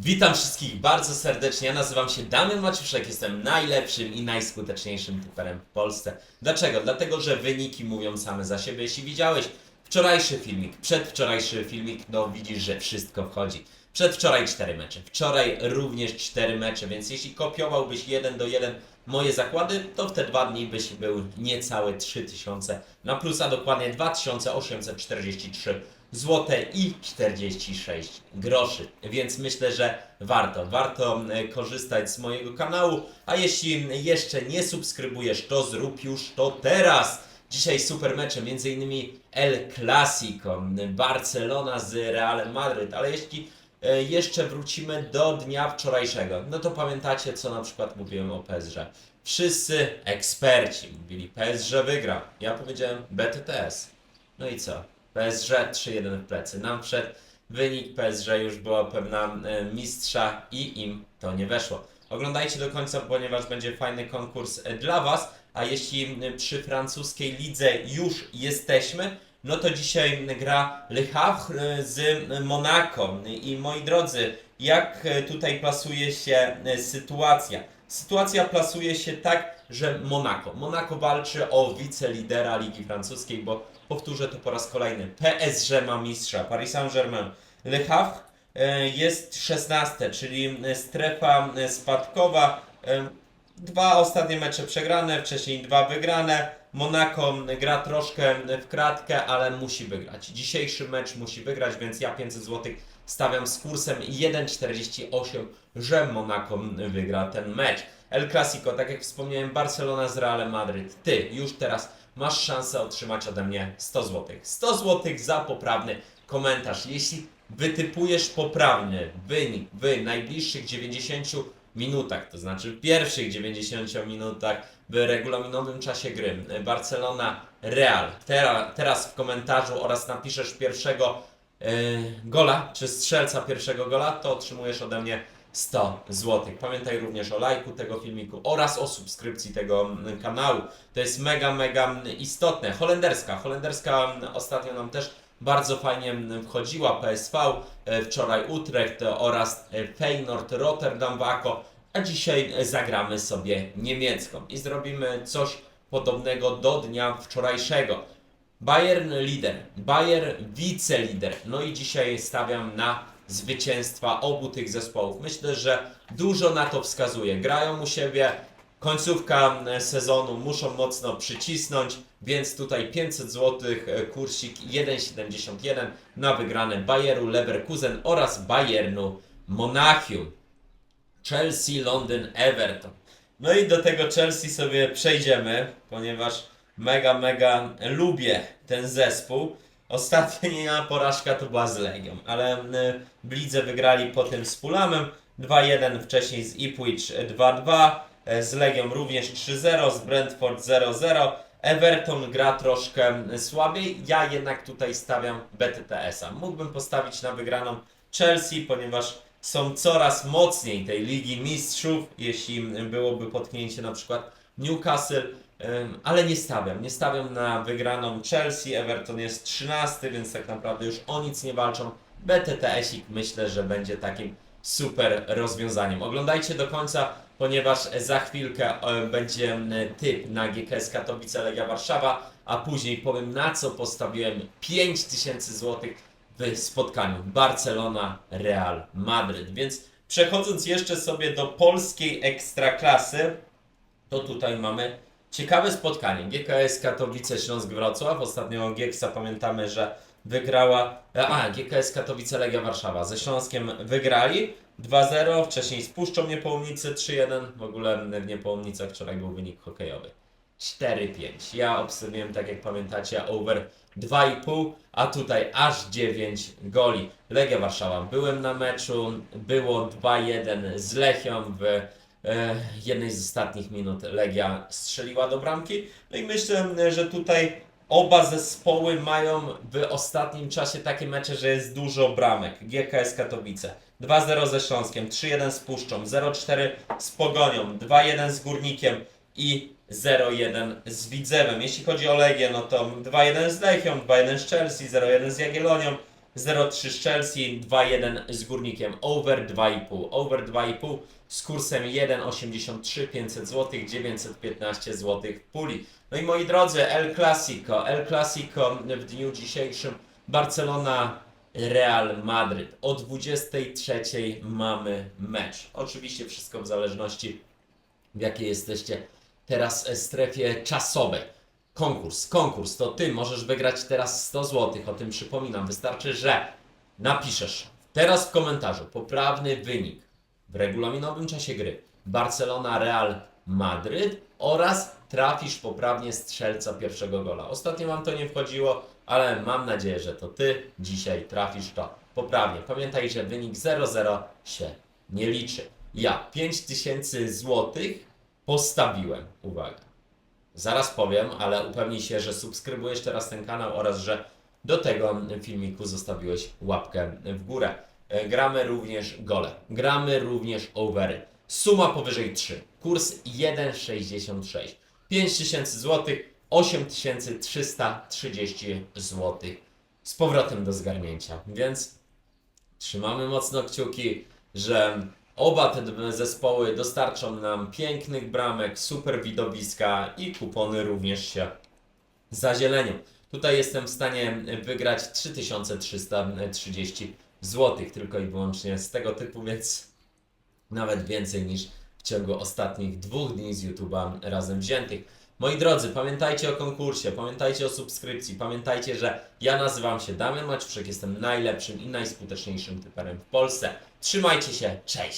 Witam wszystkich bardzo serdecznie. Ja nazywam się Damian Maciuszek, jestem najlepszym i najskuteczniejszym typerem w Polsce. Dlaczego? Dlatego, że wyniki mówią same za siebie. Jeśli widziałeś wczorajszy filmik, przedwczorajszy filmik, no widzisz, że wszystko wchodzi. Przedwczoraj 4 mecze, wczoraj również 4 mecze, więc jeśli kopiowałbyś 1 do 1 moje zakłady, to w te dwa dni byś był niecałe 3000 na plus, a dokładnie 2843 złote i 46 groszy. Więc myślę, że warto, warto e, korzystać z mojego kanału. A jeśli jeszcze nie subskrybujesz, to zrób już to teraz. Dzisiaj super mecze, m.in. El Clasico, Barcelona z Realem Madryt, ale jeśli jeszcze wrócimy do dnia wczorajszego, no to pamiętacie, co na przykład mówiłem o PSG. Wszyscy eksperci mówili, PSG wygra. Ja powiedziałem BTTS. No i co? PSG 3-1 w plecy. Nam wszedł wynik PSG, już była pewna e, mistrza i im to nie weszło. Oglądajcie do końca, ponieważ będzie fajny konkurs e, dla Was. A jeśli e, przy francuskiej lidze już jesteśmy, no to dzisiaj gra Le Havre z Monaco. I moi drodzy, jak tutaj plasuje się e, sytuacja? Sytuacja plasuje się tak, że Monaco. Monaco walczy o wicelidera Ligi Francuskiej, bo powtórzę to po raz kolejny. PSG ma mistrza, Paris Saint-Germain. Le Havre e, jest 16, czyli e, strefa spadkowa. Dwa ostatnie mecze przegrane, wcześniej dwa wygrane. Monaco gra troszkę w kratkę, ale musi wygrać. Dzisiejszy mecz musi wygrać, więc ja 500 zł stawiam z kursem 1,48, że Monaco wygra ten mecz. El Clasico, tak jak wspomniałem, Barcelona z Realem Madryt. Ty już teraz masz szansę otrzymać ode mnie 100 zł. 100 zł za poprawny komentarz. Jeśli wytypujesz poprawny wynik w najbliższych 90 minutach, to znaczy w pierwszych 90 minutach w regulaminowym czasie gry Barcelona Real. Teraz, teraz w komentarzu oraz napiszesz pierwszego e, gola, czy strzelca pierwszego gola, to otrzymujesz ode mnie 100 zł. Pamiętaj również o lajku tego filmiku oraz o subskrypcji tego mm, kanału. To jest mega, mega istotne. Holenderska. Holenderska mm, ostatnio nam też bardzo fajnie mm, wchodziła. PSV, e, wczoraj Utrecht oraz e, Feyenoord Rotterdam Waco. A dzisiaj e, zagramy sobie niemiecką i zrobimy coś podobnego do dnia wczorajszego. Bayern lider, Bayern wicelider. No i dzisiaj stawiam na zwycięstwa obu tych zespołów. Myślę, że dużo na to wskazuje. Grają u siebie, końcówka e, sezonu muszą mocno przycisnąć, więc tutaj 500 zł kursik 1,71 na wygrane Bayeru Leverkusen oraz Bayernu Monachium. Chelsea, Londyn, Everton. No i do tego Chelsea sobie przejdziemy, ponieważ mega, mega lubię ten zespół. Ostatnia porażka to była z Legią, ale y, w lidze wygrali potem z Pulamem 2-1, wcześniej z Ipswich 2-2, e, z Legią również 3-0, z Brentford 0-0. Everton gra troszkę słabiej, ja jednak tutaj stawiam BTTS-a. Mógłbym postawić na wygraną Chelsea, ponieważ są coraz mocniej tej Ligi Mistrzów, jeśli byłoby potknięcie na przykład Newcastle, ale nie stawiam. Nie stawiam na wygraną Chelsea. Everton jest 13, więc tak naprawdę już o nic nie walczą. BTTS-ik myślę, że będzie takim super rozwiązaniem. Oglądajcie do końca, ponieważ za chwilkę będzie typ na GKS Katowice Legia Warszawa, a później powiem na co postawiłem 5000 zł w spotkaniu Barcelona Real Madryt. Więc przechodząc jeszcze sobie do polskiej ekstraklasy, to tutaj mamy ciekawe spotkanie. GKS Katowice Śląsk Wrocław. Ostatnio Gieksa pamiętamy, że wygrała. A, GKS Katowice Legia Warszawa. Ze Śląskiem wygrali 2-0. Wcześniej z Puszczą Niepołomnicy 3-1. W ogóle w Niepołomnicach wczoraj był wynik hokejowy. 4-5. Ja obstawiłem, tak jak pamiętacie, over 2,5, a tutaj aż 9 goli. Legia Warszawa. Byłem na meczu, było 2-1 z Lechią w e, jednej z ostatnich minut Legia strzeliła do bramki. No i myślę, że tutaj oba zespoły mają w ostatnim czasie takie mecze, że jest dużo bramek. GKS Katowice 2-0 ze Śląskiem, 3-1 z Puszczą, 0-4 z Pogonią, 2-1 z Górnikiem i 0-1 z Widzewem. Jeśli chodzi o Legię, no to 2-1 z Lechią, 2-1 z Chelsea, 0-1 z Jagiellonią, 0-3 z Chelsea, 2-1 z Górnikiem, over 2,5. Over 2,5 z kursem 1,83, 500 zł, 915 zł w puli. No i moi drodzy, El Clasico, El Clasico w dniu dzisiejszym Barcelona Real Madryt. O 23 mamy mecz. Oczywiście wszystko w zależności w jakiej jesteście teraz e, strefie czasowej. Konkurs, konkurs, to ty możesz wygrać teraz 100 zł. O tym przypominam. Wystarczy, że napiszesz teraz w komentarzu poprawny wynik w regulaminowym czasie gry Barcelona Real Madryt oraz trafisz poprawnie strzelca pierwszego gola. Ostatnio wam to nie wchodziło, ale mam nadzieję, że to ty dzisiaj trafisz to poprawnie. Pamiętaj, że wynik 0-0 się nie liczy. Ja 5000 zł postawiłem. Uwaga. Zaraz powiem, ale upewnij się, że subskrybujesz teraz ten kanał oraz że do tego filmiku zostawiłeś łapkę w górę. E, Gramy również gole. Gramy również overy. Suma powyżej 3. Kurs 1,66. 5000 zł, 8330 zł z powrotem do zgarnięcia. Więc trzymamy mocno kciuki, że oba te zespoły dostarczą nam pięknych bramek, super widowiska i kupony również się zazielenią. Tutaj jestem w stanie wygrać 3330 zł tylko i wyłącznie z tego typu, więc nawet więcej niż w ciągu ostatnich dwóch dni z YouTube'a razem wziętych. Moi drodzy, pamiętajcie o konkursie, pamiętajcie o subskrypcji, pamiętajcie, że ja nazywam się Damian Maciuszek, jestem najlepszym i najskuteczniejszym typerem w Polsce. Trzymajcie się, cześć!